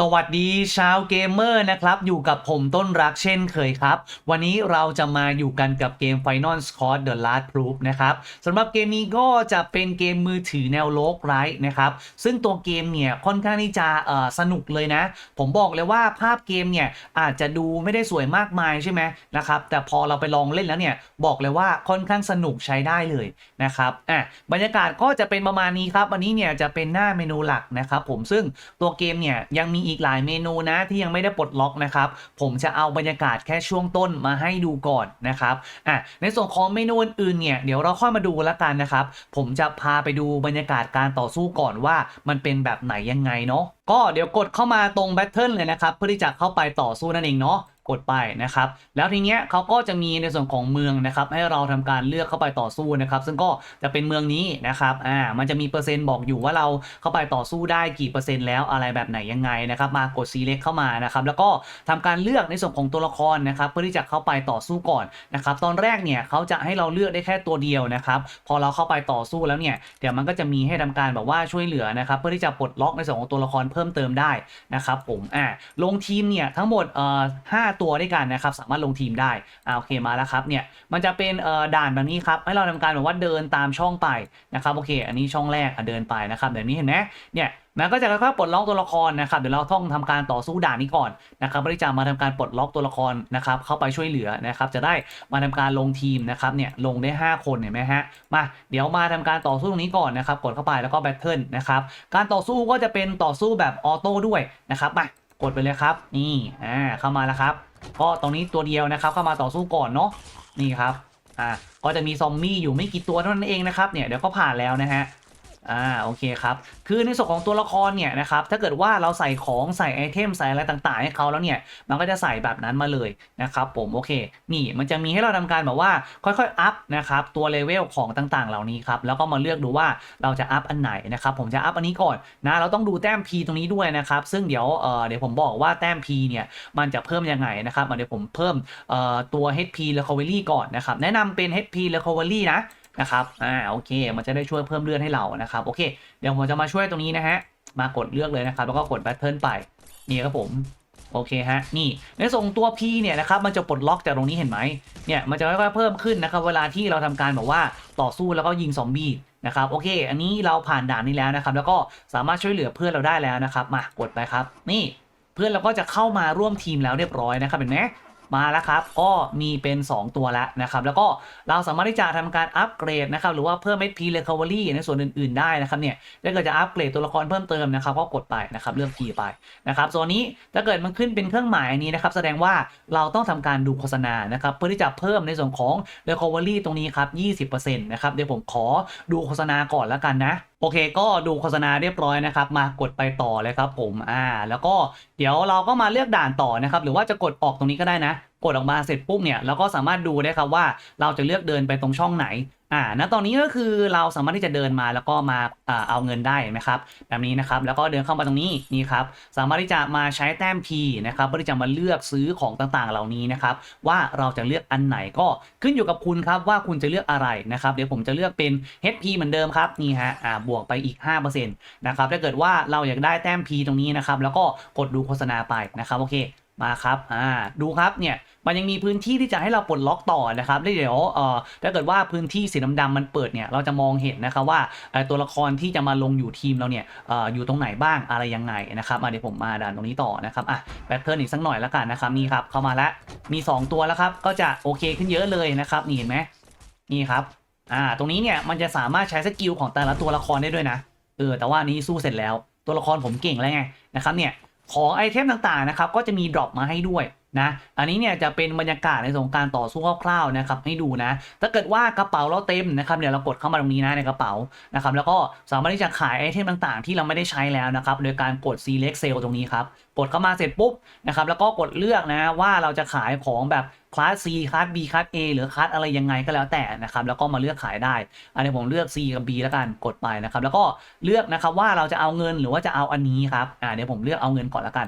สวัสดีชาวเกมเมอร์นะครับ อยู่กับผมต้นรักเช่นเคยครับ วันนี้เราจะมาอยู่กันกับเกม Final Score The Last Proof นะครับสำหรับเกมนี้ก็จะเป็นเกมมือถือแนวโลกไร้นะครับ ซึ่งตัวเกมเนี่ยค่อนข้างที่จะสนุกเลยนะ ผมบอกเลยว่าภาพเกมเนี่ยอาจจะดูไม่ได้สวยมากมายใช่ไหมนะครับ แต่พอเราไปลองเล่นแล้วเนี่ยบอกเลยว่าค่อนข้างสนุกใช้ได้เลยนะครับอะบรรยากาศก็จะเป็นประมาณนี้ครับ วันนี้เนี่ยจะเป็นหน้าเมนูหลักนะครับผมซึ่งตัวเกมเนี่ยยังมีอีกหลายเมนูนะที่ยังไม่ได้ปลดล็อกนะครับ ผมจะเอาบรรยากาศแค่ช่วงต้นมาให้ดูก่อนนะครับอะในส่วนของเมนูอื่นๆเนี่ยเดี๋ยวเราค่อยมาดูแล้วกันนะครับ ผมจะพาไปดูบรรยากาศการต่อสู้ก่อนว่ามันเป็นแบบไหนยังไงเนาะก็เดี๋ยวกดเข้ามาตรงแบทเทิลเลยนะครับ เพื่อที่จะเข้าไปต่อสู้นั่นเองเนาะ กดไปนะครับ แล้วทีเนี้ยเขาก็จะมีในส่วนของเมืองนะครับ ให้เราทำการเลือกเข้าไปต่อสู้นะครับ ซึ่งก็จะเป็นเมืองนี้นะครับอ่ามันจะมีเปอร์เซ็นต์บอกอยู่ว่าเราเข้าไปต่อสู้ได้กี่เปอร์เซ็นต์แล้วอะไรแบบไหนยังไงนะครับ มากด select เข้ามานะครับ แล้วก็ทำการเลือกในส่วนของตัวละครนะครับ เพื่อที่จะเข้าไปต่อสู้ก่อนนะครับ ตอนแรกเนี่ยเขาจะให้เราเลือกได้แค่ตัวเดียวนะครับ พอเราเข้าไปต่อสู้แล้วเนี่ยเดี๋ยวมันก็จะมีให้ทำการแบบว่าช่วยเหลือนะครับ เพื่อที่จะปลดล็อกในส่วนของตัวละครเพิ่มเติมได้นะครับผมอ่าลงทีมเนี่ยทั้งหมดเอ่อห้าตัวด้วยกันนะครับสามารถลงทีมได้อ่าโอเคมาแล้วครับเนี่ยมันจะเป็นเอ่อด่านแบบนี้ครับให้เราทำการแบบว่าเดินตามช่องไปนะครับโอเค อันนี้ช่องแรกเดินไปนะครับแบบนี้เห็นไหมเนี่ยมันก็จะค่อยๆปลดล็อกตัวละครนะครับเดี๋ยวเราต้องทำการต่อสู้ด่านนี้ก่อนนะครับเพื่อที่จะมาทำการปลดล็อกตัวละครนะครับเข้าไปช่วยเหลือนะครับจะได้มาทำการลงทีมนะครับเนี่ยลงได้ 5 คนเห็นไหมฮะมาเดี๋ยวมาทำการต่อสู้ตรงนี้ก่อนนะครับกดเข้าไปแล้วก็แบทเทิลนะครับการต่อสู้ก็จะเป็นต่อสู้แบบออโต้ด้วยนะครับมา กดไปเลยครับ นี่อ่าเข้ามาแล้วครับ ก็ตรงนี้ตัวเดียวนะครับ เข้ามาต่อสู้ก่อนเนาะนี่ครับอ่าก็จะมีซอมบี้อยู่ไม่กี่ตัวเท่านั้นเองนะครับเนี่ยเดี๋ยวก็ผ่านแล้วนะฮะ อ่าโอเคครับคือในส่วนของตัวละครเนี่ยนะครับถ้าเกิดว่าเราใส่ของใส่ไอเทมใส่อะไรต่างๆ ให้เขาแล้วเนี่ยมันก็จะใส่แบบนั้นมาเลยนะครับผมโอเค นี่มันจะมีให้เราทำการแบบว่าค่อยๆอัพนะครับตัวเลเวลของต่างๆ เหล่านี้ครับแล้วก็มาเลือกดูว่าเราจะอัพอันไหนนะครับผมจะอัพอันนี้ก่อนนะเราต้องดูแต้ม P ตรงนี้ด้วยนะครับซึ่งเดี๋ยวเอ่อเดี๋ยวผมบอกว่าแต้ม P เนี่ยมันจะเพิ่มยังไงนะครับเดี๋ยวผมเพิ่มเอ่อตัว HP recovery ก่อนนะครับแนะนำเป็น HP recovery นะ นะครับ อ่า โอเค มันจะได้ช่วยเพิ่มเลือดให้เรานะครับ โอเค เดี๋ยวผมจะมาช่วยตรงนี้นะฮะ มากดเลือกเลยนะครับ แล้วก็กด Battle ไป นี่ครับผม โอเคฮะ นี่ ในส่งตัว P เนี่ยนะครับ มันจะปลดล็อกจากตรงนี้เห็นไหม เนี่ย มันจะค่อยๆเพิ่มขึ้นนะครับ เวลาที่เราทำการแบบว่าต่อสู้แล้วก็ยิงซอมบี้นะครับ โอเค อันนี้เราผ่านด่านนี้แล้วนะครับ แล้วก็สามารถช่วยเหลือเพื่อนเราได้แล้วนะครับ มากดไปครับ นี่ เพื่อนเราก็จะเข้ามาร่วมทีมแล้วเรียบร้อยนะครับ เห็นไหม มาแล้วครับ ก็มีเป็น 2 ตัวแล้วนะครับ แล้วก็เราสามารถที่จะทำการอัปเกรดนะครับ หรือว่าเพิ่ม HP Recovery ในส่วนอื่น ๆ ได้นะครับเนี่ย ถ้าเกิดจะอัปเกรดตัวละครเพิ่มเติมนะครับ ก็กดไปนะครับ เลือก P ไปนะครับส่วนนี้ถ้าเกิดมันขึ้นเป็นเครื่องหมายนี้นะครับ แสดงว่าเราต้องทำการดูโฆษณานะครับ เพื่อที่จะเพิ่มในส่วนของ Recovery ตรงนี้ครับ 20%นะครับ เดี๋ยวผมขอดูโฆษณาก่อนแล้วกันนะโอเคก็ดูโฆษณาเรียบร้อยนะครับ มากดไปต่อเลยครับผมอ่าแล้วก็เดี๋ยวเราก็มาเลือกด่านต่อนะครับ หรือว่าจะกดออกตรงนี้ก็ได้นะ กดออกมาเสร็จปุ๊บเนี่ยเราก็สามารถดูได้ครับว่าเราจะเลือกเดินไปตรงช่องไหนอ่าณตอนนี้ก็คือเราสามารถที่จะเดินมาแล้วก็มาอ่าเอาเงินได้เห็นไหมครับแบบนี้นะครับแล้วก็เดินเข้ามาตรงนี้นี่ครับสามารถที่จะมาใช้แต้ม P นะครับเพื่อที่จะมาเลือกซื้อของต่างๆ เหล่านี้นะครับว่าเราจะเลือกอันไหนก็ขึ้นอยู่กับคุณครับว่าคุณจะเลือกอะไรนะครับเดี๋ยวผมจะเลือกเป็น HP เหมือนเดิมครับนี่ฮะอ่าบวกไปอีก5%นะครับถ้าเกิดว่าเราอยากได้แต้ม P ตรงนี้นะครับแล้วก็กดดูโฆษณาไปนะครับโอเค มาครับอ่าดูครับเนี่ยมันยังมีพื้นที่ที่จะให้เราปลดล็อกต่อนะครับแล้วเดี๋ยวเอ่อถ้าเกิดว่าพื้นที่สีดำๆมันเปิดเนี่ยเราจะมองเห็นนะครับว่าตัวละครที่จะมาลงอยู่ทีมเราเนี่ยออยู่ตรงไหนบ้างอะไรยังไงนะครับเดี๋ยวผมมาด่านตรงนี้ต่อนะครับอะแบทเทิลอีกสักหน่อยแล้วกันนะครับนี่ครับเข้ามาแล้วมี 2 ตัวแล้วครับก็จะโอเคขึ้นเยอะเลยนะครับนี่เห็นไหมนี่ครับอ่าตรงนี้เนี่ยมันจะสามารถใช้สกิลของแต่ละตัวละครได้ด้วยนะเออแต่ว่านี้สู้เสร็จแล้วตัวละครผมเก่งแล้วไงนะครับเนี่ย ของไอเทมต่างๆนะครับก็จะมีดรอปมาให้ด้วย นะอันนี้เนี่ยจะเป็นบรรยากาศในสงการต่อสู้คร่าวๆนะครับให้ดูนะ ถ้าเกิดว่ากระเป๋าเราเต็มนะครับเดี๋ยวเรากดเข้ามาตรงนี้นะในกระเป๋านะครับแล้วก็สามารถที่จะขายไอเทมต่างๆ ที่เราไม่ได้ใช้แล้วนะครับโดยการกด select sale ตรงนี้ครับกดเข้ามาเสร็จปุ๊บนะครับแล้วก็กดเลือกนะว่าเราจะขายของแบบคลาส C คลาส B คลาส A หรือคลาสอะไรยังไงก็แล้วแต่นะครับแล้วก็มาเลือกขายได้ อันนี้ผมเลือก C กับ B แล้วกันกดไปนะครับแล้วก็เลือกนะครับว่าเราจะเอาเงินหรือว่าจะเอาอันนี้ครับอ่าเดี๋ยวผมเลือกเอาเงินก่อนแล้วกัน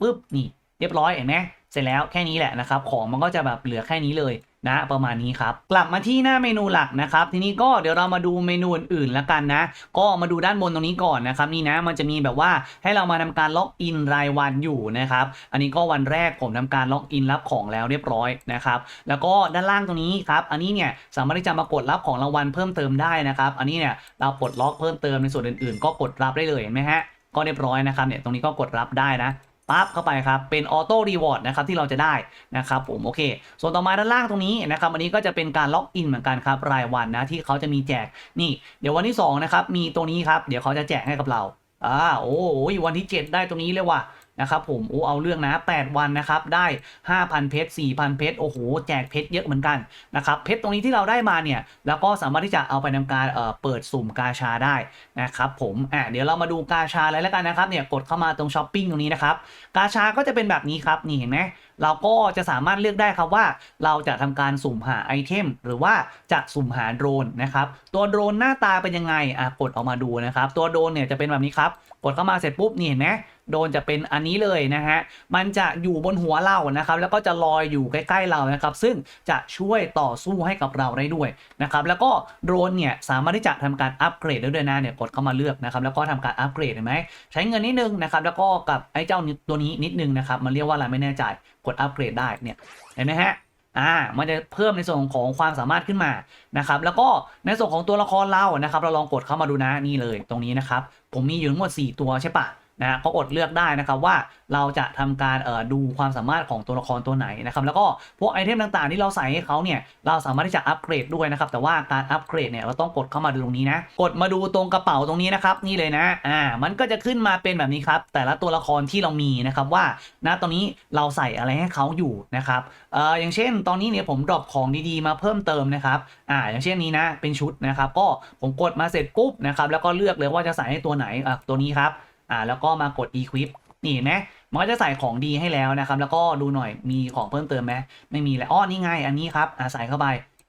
ปุ๊บนี่ เรียบร้อยเห็นไหมเสร็จแล้วแค่นี้แหละนะครับ ของมันก็จะแบบเหลือแค่นี้เลยนะประมาณนี้ครับ กลับมาที่หน้าเมนูหลักนะครับ ทีนี้ก็เดี๋ยวเรามาดูเมนูอื่นๆแล้วกันนะ ก็มาดูด้านบนตรงนี้ก่อนนะครับ นี่นะมันจะมีแบบว่าให้เรามาทำการล็อกอินรายวันอยู่นะครับ อันนี้ก็วันแรกผมทำการล็อกอินรับของแล้วเรียบร้อยนะครับ แล้วก็ด้านล่างตรงนี้ครับ อันนี้เนี่ยสามารถที่จะมากดรับของรางวัลเพิ่มเติมได้นะครับ อันนี้เนี่ยเราปลดล็อกเพิ่มเติมในส่วนอื่นๆ ก็กดรับได้เลยเห็นไหมฮะก็เรียบร้อยนะครับเนี่ยตรงนี้ก็กดรับได้นะ ปั๊บเข้าไปครับ เป็นออโต้รีวอร์ดนะครับที่เราจะได้นะครับผมโอเค ส่วนต่อมาด้านล่างตรงนี้นะครับอันนี้ก็จะเป็นการล็อกอินเหมือนกันครับรายวันนะที่เขาจะมีแจกนี่ เดี๋ยววันที่2นะครับมีตรงนี้ครับเดี๋ยวเขาจะแจกให้กับเราอ่าโอ้ยวันที่ 7 ได้ตรงนี้เลยว่ะ นะครับผมโอ้เอาเรื่องนะ 8 วันนะครับได้ 5,000 เพชร 4,000 เพชร โอ้โห แจกเพชรเยอะเหมือนกันนะครับ เพชรตรงนี้ที่เราได้มาเนี่ย แล้วก็สามารถที่จะเอาไปทำการเอ่อเปิดสุ่มกาชาได้นะครับผมอ่าเดี๋ยวเรามาดูกาชาอะไรแล้วกันนะครับ เนี่ยกดเข้ามาตรงช้อปปิ้งตรงนี้นะครับ กาชาก็จะเป็นแบบนี้ครับ นี่เห็นไหมเราก็จะสามารถเลือกได้ครับว่าเราจะทำการสุ่มหาไอเทม หรือว่าจะสุ่มหาโดรนนะครับตัวโดรนหน้าตาเป็นยังไงอะกดออกมาดูนะครับ ตัวโดรนเนี่ยจะเป็นแบบนี้ครับ กดเข้ามาเสร็จปุ๊บนี่เห็นไหม โดนจะเป็นอันนี้เลยนะฮะ มันจะอยู่บนหัวเรานะครับ แล้วก็จะลอยอยู่ใกล้ๆเรานะครับ ซึ่งจะช่วยต่อสู้ให้กับเราได้ด้วยนะครับ แล้วก็โดรนเนี่ยสามารถที่จะทำการอัปเกรดได้ด้วยนะเนี่ยกดเข้ามาเลือกนะครับ แล้วก็ทำการอัปเกรดเห็นไหมใช้เงินนิดนึงนะครับ แล้วก็กับไอ้เจ้าตัวนี้นิดนึงนะครับ มันเรียกว่าอะไรไม่แน่ใจ กดอัปเกรดได้เนี่ย เห็นไหมฮะอ่า มันจะเพิ่มในส่วนของความสามารถขึ้นมา นะครับ แล้วก็ในส่วนของตัวละครเรา นะครับ เราลองกดเข้ามาดูนะ นี่เลย ตรงนี้นะครับ ผมมีอยู่ทั้งหมด 4 ตัวใช่ปะ นะฮะก็กดเลือกได้นะครับว่าเราจะทำการเอ่อดูความสามารถของตัวละครตัวไหนนะครับแล้วก็พวกไอเทมต่างๆ ที่เราใส่ให้เขาเนี่ยเราสามารถที่จะอัปเกรดด้วยนะครับแต่ว่าการอัปเกรดเนี่ยเราต้องกดเข้ามาดูตรงนี้นะกดมาดูตรงกระเป๋าตรงนี้นะครับนี่เลยนะอ่ามันก็จะขึ้นมาเป็นแบบนี้ครับแต่ละตัวละครที่เรามีนะครับว่าณตอนนี้เราใส่อะไรให้เขาอยู่นะครับเอ่ออย่างเช่น ตอนนี้เนี่ยผมดรอปของดีๆมาเพิ่มเติมนะครับอ่าอย่างเช่นนี้นะเป็นชุดนะครับก็ผมกดมาเสร็จปุ๊บนะครับแล้วก็เลือกเลยว่าจะใส่ให้ตัวไหนอะตัวนี้ครับ อ่าแล้วก็มากด equip นี่เห็นไหมมันก็จะใส่ของดีให้แล้วนะครับ แล้วก็ดูหน่อยมีของเพิ่มเติมไหมไม่มีแล้วอ้อนี่ไงอันนี้ครับอ่าใส่เข้าไป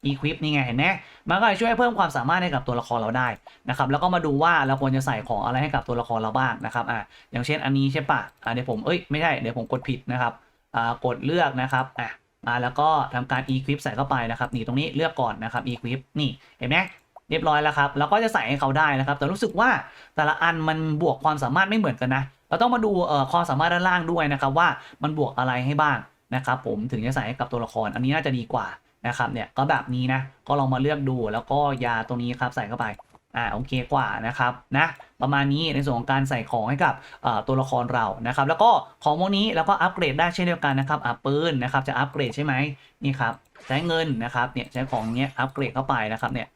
equip นี่ไงเห็นไหมมันก็จะช่วยเพิ่มความสามารถให้กับตัวละครเราได้นะครับ แล้วก็มาดูว่าเราควรจะใส่ของอะไรให้กับตัวละครเราบ้างนะครับอ่าอย่างเช่นอันนี้ใช่ปะอ่าเดี๋ยวผมเอ้ยไม่ใช่เดี๋ยวผมกดผิดนะครับอ่ากดเลือกนะครับอะมาแล้วก็ทำการ equip ใส่เข้าไปนะครับนี่ตรงนี้เลือกก่อนนะครับ equip นี่เห็นไหม เรียบร้อยแล้วครับ แล้วก็จะใส่ให้เขาได้นะครับ แต่รู้สึกว่าแต่ละอันมันบวกความสามารถไม่เหมือนกันนะ เราต้องมาดูเอ่อความสามารถด้านล่างด้วยนะครับ ว่ามันบวกอะไรให้บ้างนะครับผมถึงจะใส่ให้กับตัวละคร อันนี้น่าจะดีกว่านะครับเนี่ยก็แบบนี้นะ ก็ลองมาเลือกดูแล้วก็ยาตรงนี้ครับใส่เข้าไปอ่าโอเคกว่านะครับนะประมาณนี้ในส่วนของการใส่ของให้กับเอ่อตัวละครเรานะครับ แล้วก็ของพวกนี้แล้วก็อัปเกรดได้เช่นเดียวกันนะครับอ่าปืนนะครับจะอัปเกรดใช่ไหมนี่ครับใช้เงินนะครับเนี่ยใช้ของเนี้ยอัปเกรดเข้าไปนะครับเนี่ย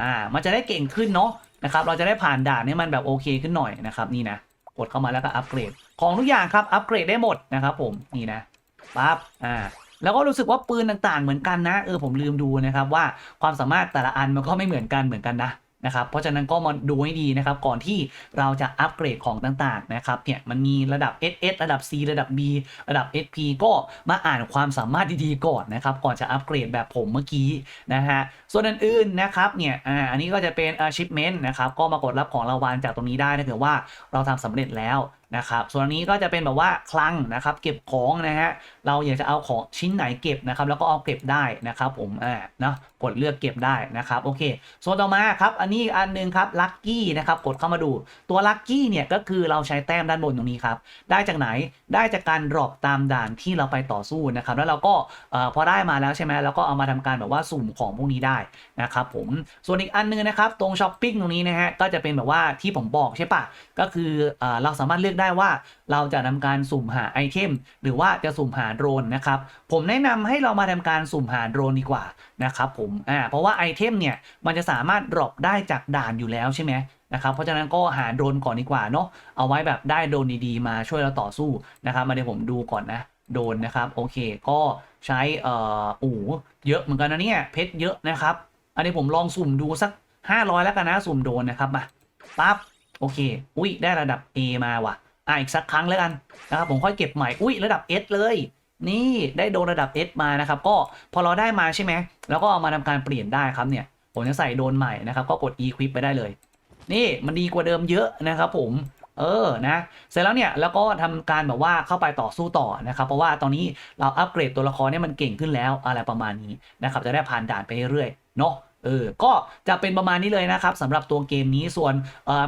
อ่า มันจะได้เก่งขึ้นเนาะนะครับ เราจะได้ผ่านด่านนี้มันแบบโอเคขึ้นหน่อยนะครับ นี่นะกดเข้ามาแล้วก็อัปเกรด ของทุกอย่างครับ อัปเกรดได้หมดนะครับผม นี่นะปั๊บ อ่า แล้วก็รู้สึกว่าปืนต่างๆ เหมือนกันนะ เออผมลืมดูนะครับว่าความสามารถแต่ละอันมันก็ไม่เหมือนกันเหมือนกันนะ นะครับเพราะฉะนั้นก็มาดูให้ดีนะครับก่อนที่เราจะอัปเกรดของต่างๆนะครับเนี่ยมันมีระดับ SS ระดับ C ระดับ B ระดับ SP ก็มาอ่านความสามารถดีๆก่อนนะครับก่อนจะอัปเกรดแบบผมเมื่อกี้นะฮะส่วนอื่นๆนะครับเนี่ยอ่าอันนี้ก็จะเป็น achievement นะครับก็มากดรับของรางวัลจากตรงนี้ได้ถ้าเกิดว่าเราทำสำเร็จแล้วนะครับส่วนอันนี้ก็จะเป็นแบบว่าคลังนะครับเก็บของนะฮะเราอยากจะเอาของชิ้นไหนเก็บนะครับแล้วก็เอาเก็บได้นะครับผมอ่าเนาะกดเลือกเก็บได้นะครับโอเคส่วนต่อมาครับอันนี้อันหนึงครับลัคกี้นะครับกดเข้ามาดูตัวลัคกี้เนี่ยก็คือเราใช้แต้มด้านบนตรงนี้ครับได้จากไหนได้จากการดรอปตามด่านที่เราไปต่อสู้นะครับแล้วเราก็เออพอได้มาแล้วใช่ไหมแล้วก็เอามาทำการแบบว่าสุ่มของพวกนี้ได้นะครับผมส่วนอีกอันหนึงนะครับตรงช้อปปิ้งตรงนี้นะฮะก็จะเป็นแบบว่าที่ผมบอกใช่ปะก็คืออเราสามารถเลือกได้ว่าเราจะทำการสุ่มหาไอเทมหรือว่าจะสุ่มหาโดรนนะครับ ผมแนะนำให้เรามาทำการสุ่มหาโดรนดีกว่านะครับผมอ่าเพราะว่าไอเทมเนี่ยมันจะสามารถดรอปได้จากด่านอยู่แล้วใช่ไหมนะครับเพราะฉะนั้นก็หาโดรนก่อนดีกว่าเนาะเอาไว้แบบได้โดรนดีๆมาช่วยเราต่อสู้นะครับมาเดี๋ยวผมดูก่อนนะโดนนะครับโอเคก็ใช้เอ่ออ้โหเยอะเหมือนกันนะเนี่ยเพชรเยอะนะครับ อันนี้ผมลองสุ่มดูสัก 500 แล้วกันนะสุ่มโดนนะครับมาปั๊บโอเค อุ้ยได้ระดับ A มาว่ะ อะอีกสักครั้งแล้วกันนะครับผมค่อยเก็บใหม่อุ้ยระดับ S เลยนี่ได้โดนระดับ S มานะครับ ก็พอเราได้มาใช่ไหมแล้วก็เอามาทำการเปลี่ยนได้ครับเนี่ยผมจะใส่โดนใหม่นะครับก็กด equip ไปได้เลย นี่มันดีกว่าเดิมเยอะนะครับผมเออนะเสร็จแล้วเนี่ยแล้วก็ทำการแบบว่าเข้าไปต่อสู้ต่อนะครับเพราะว่าตอนนี้เราอัปเกรดตัวละครเนี่ยมันเก่งขึ้นแล้วอะไรประมาณนี้นะครับจะได้ผ่านด่านไปเรื่อยเนาะ เออ ก็จะเป็นประมาณนี้เลยนะครับสำหรับตัวเกมนี้ส่วน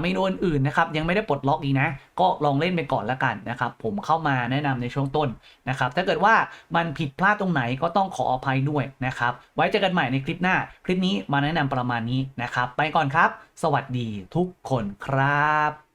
เมนูอื่นๆนะครับยังไม่ได้ปลดล็อกอีกนะ ก็ลองเล่นไปก่อนละกันนะครับ ผมเข้ามาแนะนำในช่วงต้นนะครับ ถ้าเกิดว่ามันผิดพลาดตรงไหนก็ต้องขออภัยด้วยนะครับ ไว้เจอกันใหม่ในคลิปหน้า คลิปนี้มาแนะนำประมาณนี้นะครับ ไปก่อนครับ สวัสดีทุกคนครับ